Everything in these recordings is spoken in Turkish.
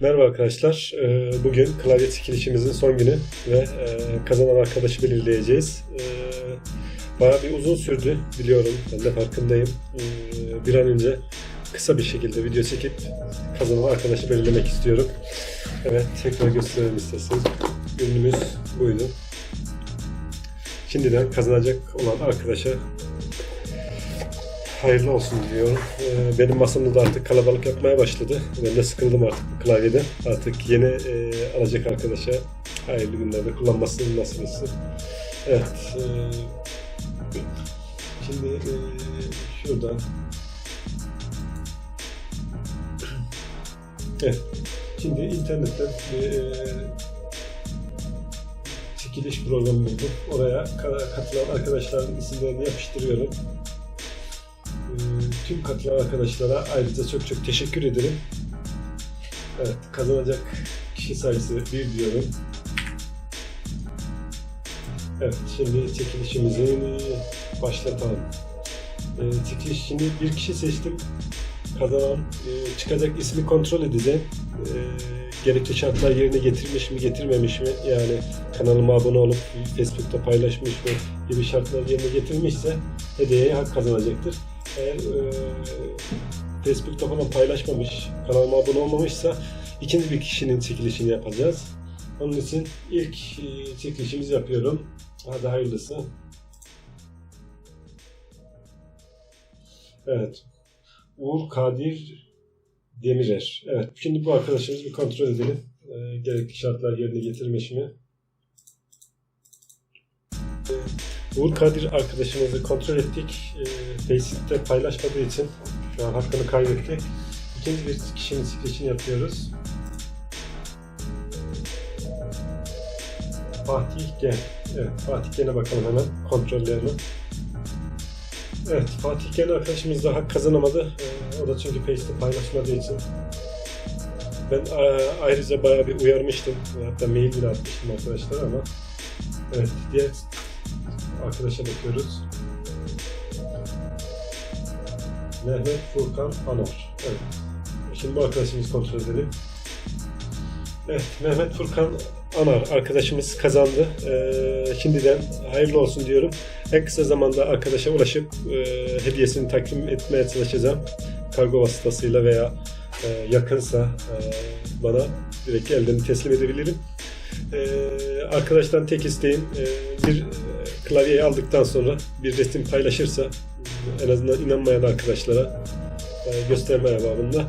Merhaba arkadaşlar. Ee, Bugün klavye çekilişimizin son günü ve e, kazanan arkadaşı belirleyeceğiz. Ee, Bayağı bir uzun sürdü biliyorum. Ben de farkındayım. Ee, Bir an önce kısa bir şekilde video çekip kazanan arkadaşı belirlemek istiyorum. Evet tekrar gösterelim isterseniz. Ürünümüz buydu. Şimdiden kazanacak olan arkadaşa hayırlı olsun diyorum. Ee, Benim masamda da artık kalabalık yapmaya başladı. Ben de sıkıldım artık bu klavyeden. Artık yeni e, alacak arkadaşa hayırlı günlerde kullanmasını nasip etsin. Evet. e, Şimdi e, şuradan Evet. Şimdi internetten çekiliş programı buldum. Oraya ka- katılan arkadaşların isimlerini yapıştırıyorum. Ee, tüm katılan arkadaşlara ayrıca çok çok teşekkür ederim. Evet, kazanacak kişi sayısı bir diyorum. Evet, şimdi çekilişimizi başlatalım. Ee, çekiliş şimdi bir kişi seçtim. Kazanan e, çıkacak ismi kontrol edeceğim. Ee, gerekli şartlar yerine getirmiş mi getirmemiş mi? Yani kanalıma abone olup Facebook'ta paylaşmış mı gibi şartlar yerine getirmişse hediyeye hak kazanacaktır. Eğer e, Facebook'ta falan paylaşmamış, kanalıma abone olmamışsa ikinci bir kişinin çekilişini yapacağız. Onun için ilk e, çekilişimizi yapıyorum. Hadi hayırlısı. Evet. Uğur Kadir Demirer. Evet. Şimdi bu arkadaşımızı bir kontrol edelim. E, gerekli şartlar yerine getirmiş mi? Uğur Kadir arkadaşımızı kontrol ettik. E, Facebook'ta paylaşmadığı için şu an hakkını kaybetti. İkinci bir kişinin çekilişini yapıyoruz. Fatih Gen. Evet, Fatih Gen'e bakalım hemen kontrollerine. Evet, Fatih Gen arkadaşımız da hak kazanamadı. Ee, o da çünkü Face'te paylaşmadığı için. Ben e, ayrıca bayağı bir uyarmıştım. Hatta mail bile atmıştım arkadaşlar ama. Evet, diğer arkadaşa bakıyoruz. Mehmet Furkan Anar. Evet. Şimdi bu arkadaşımızı kontrol edelim. Evet, Mehmet Furkan Anar arkadaşımız kazandı. Ee, şimdiden hayırlı olsun diyorum. En kısa zamanda arkadaşa ulaşıp e, hediyesini takdim etmeye çalışacağım. Kargo vasıtasıyla veya e, yakınsa e, bana direkt elden teslim edebilirim. E, arkadaştan tek isteğim e, bir klavyeyi aldıktan sonra bir resim paylaşırsa e, en azından inanmayan arkadaşlara e, gösterme babında.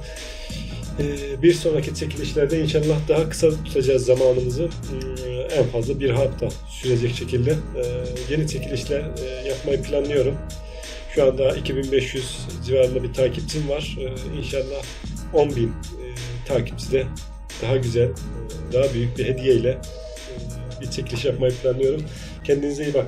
Ee, bir sonraki çekilişlerde inşallah daha kısa tutacağız zamanımızı. Ee, En fazla bir hafta sürecek şekilde. Ee, Yeni çekilişler e, yapmayı planlıyorum. Şu anda 2500 civarında bir takipçim var. İnşallah 10.000 e, takipçide daha güzel, e, daha büyük bir hediyeyle e, bir çekiliş yapmayı planlıyorum. Kendinize iyi bakın.